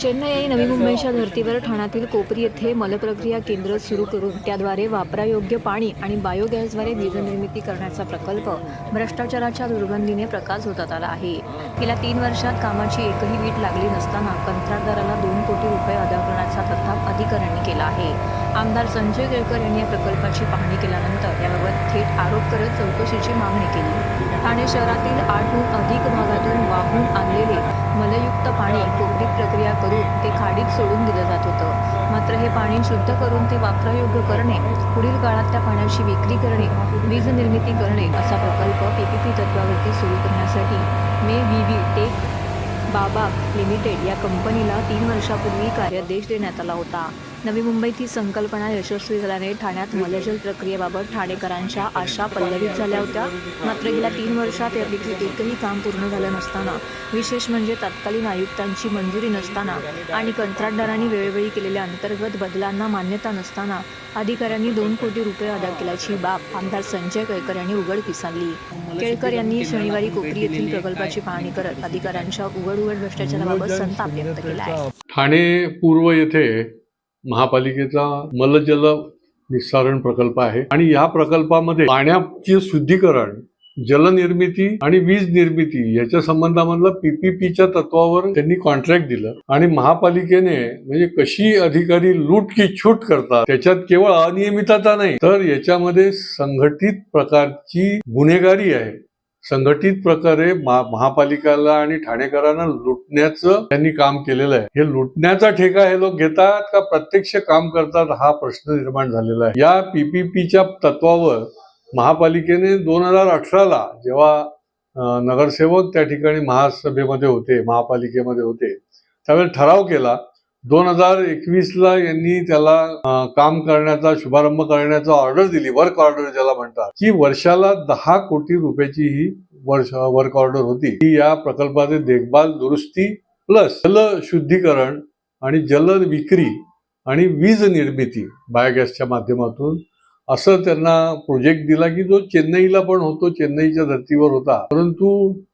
चेन्नई नवी मुंबईच्या धर्तीवर ठाण्यातील कोपरी येथे मलप्रक्रिया केंद्र सुरू करून त्याद्वारे वापरायोग्य पाणी आणि बायोगॅसद्वारे वीजनिर्मिती करण्याचा प्रकल्प भ्रष्टाचाराच्या दुर्गंधीने प्रकाश होतात आला आहे. गेल्या तीन वर्षात कामाची एकही वीट लागली नसताना कंत्राटदाराला दोन कोटी रुपये अदा करण्याचा प्रथाप अधिकाऱ्यांनी केला आहे. आमदार संजय केळकर यांनी या प्रकल्पाची पाहणी केल्यानंतर याबाबत थेट आरोप करत चौकशीची मागणी केली. ठाणे शहरातील आठहून अधिक भागातून वाहून आणलेले मलयुक्त पाणी कोरडी प्रक्रिया करून ते खाडीत सोडून दिलं जात होतं. मात्र हे पाणी शुद्ध करून ते वापरायोग्य करणे पुढील काळात त्या पाण्याची विक्री करणे वीज निर्मिती करणे असा प्रकल्प पीपीपी तत्वावरती सुरू करण्यासाठी मे V V tech Baba limited या कंपनीला तीन वर्षापूर्वी कार्यादेश देण्यात आला होता. नवी मुंबईत ही संकल्पना यशस्वी झाल्याने ठाण्यात मलजल प्रक्रियेबाबत ठाणेकरांच्या आशा पल्लवित झाल्या होत्या. मात्र गेल्या तीन वर्षात यापैकी एकही काम पूर्ण झालं नसताना विशेष म्हणजे तत्कालीन आयुक्तांची मंजुरी नसताना आणि कंत्राटदारांनी वेळोवेळी केलेल्या अंतर्गत बदलांना मान्यता नसताना अधिकाऱ्यांनी दोन कोटी रुपये अदा केल्याची बाब आमदार संजय केळकर यांनी उघडकीस आणली केळकर यांनी शनिवारी कोकरी येथील प्रकल्पाची पाहणी करत अधिकाऱ्यांच्या उघड उघड भ्रष्टाचाराबाबत संताप व्यक्त केला आहे ठाणे पूर्व येथे महापालिकेचा मलजल निस्सारण प्रकल्प आहे. आणि या प्रकल्पामध्ये पाण्याचे शुद्धीकरण जलनिर्मिती आणि वीज निर्मिती याच्या संबंधामधलं पीपीपीच्या तत्वावर त्यांनी कॉन्ट्रॅक्ट दिलं. आणि महापालिकेने म्हणजे कशी अधिकारी लूट की छूट करतात त्याच्यात केवळ अनियमितता नाही तर याच्यामध्ये संघटित प्रकारची गुन्हेगारी आहे. संघटित प्रकारे महापालिकाला आणि ठाणेकरांना लुटण्याचं त्यांनी काम केलेलं आहे. हे लुटण्याचा ठेका हे लोक घेतात का प्रत्यक्ष काम करतात हा प्रश्न निर्माण झालेला आहे. या पीपीपीच्या तत्वावर महापालिकेने दोन हजार अठराला जेव्हा नगरसेवक त्या ठिकाणी महासभेमध्ये होते महापालिकेमध्ये होते त्यावेळेस ठराव केला. दोन हजार एकवीसला यांनी त्याला काम करण्याचा शुभारंभ करण्याचा ऑर्डर दिली. वर्क ऑर्डर ज्याला म्हणतात. की वर्षाला दहा कोटी रुपयाची ही वर्ष वर्क ऑर्डर होती. ती या प्रकल्पाचे देखभाल दुरुस्ती प्लस जल शुद्धीकरण आणि जल विक्री आणि वीज निर्मिती बायोगॅसच्या माध्यमातून असं त्यांना प्रोजेक्ट दिला की जो चेन्नईला पण होतो चेन्नईच्या धर्तीवर होता. परंतु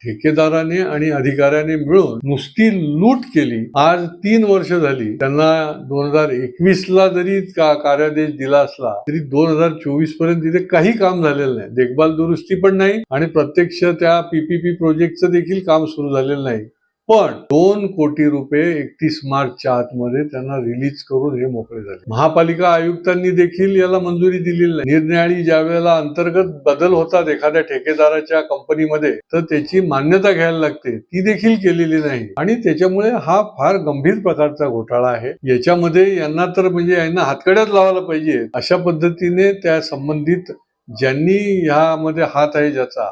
ठेकेदाराने आणि अधिकाऱ्याने मिळून नुसती लूट केली. आज तीन वर्ष झाली. त्यांना दोन हजार एकवीस ला जरी का कार्यादेश दिला असला तरी दोन हजार चोवीसपर्यंत तिथे काही काम झालेलं नाही. देखभाल दुरुस्ती पण नाही आणि प्रत्यक्ष त्या पीपीपी प्रोजेक्टचं देखील काम सुरू झालेलं नाही. पण दोन कोटी रुपये एकतीस मार्चच्या आतमध्ये त्यांना रिलीज करून हे मोकळे झाले. महापालिका आयुक्तांनी देखील याला मंजुरी दिलेली नाही. निर्णयाळी ज्या वेळेला अंतर्गत बदल होतात एखाद्या ठेकेदाराच्या कंपनीमध्ये तर त्याची मान्यता घ्यायला लागते. ती देखील केलेली नाही. आणि त्याच्यामुळे हा फार गंभीर प्रकारचा घोटाळा आहे. याच्यामध्ये यांना तर म्हणजे यांना हातकड्यात लावायला पाहिजे. अशा पद्धतीने त्या संबंधित ज्यांनी ह्यामध्ये हात आहे ज्याचा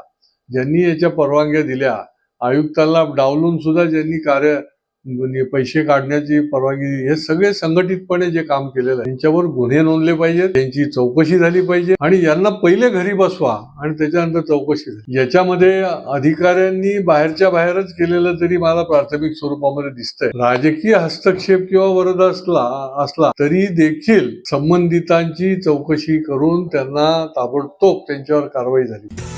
ज्यांनी याच्या परवानग्या दिल्या आयुक्ताला डावलून सुद्धा ज्यांनी कार्य म्हणजे पैसे काढण्याची परवानगी हे सगळे संघटितपणे जे काम केलेलं आहे त्यांच्यावर गुन्हे नोंदले पाहिजेत त्यांची चौकशी झाली पाहिजे आणि यांना पहिले घरी बसवा आणि त्याच्यानंतर चौकशी झाली. याच्यामध्ये अधिकाऱ्यांनी बाहेरच्या बाहेरच केलेलं तरी मला प्राथमिक स्वरूपामध्ये दिसतंय राजकीय हस्तक्षेप किंवा वरद असला असला तरी देखील संबंधितांची चौकशी करून त्यांना ताबडतोब त्यांच्यावर कारवाई झाली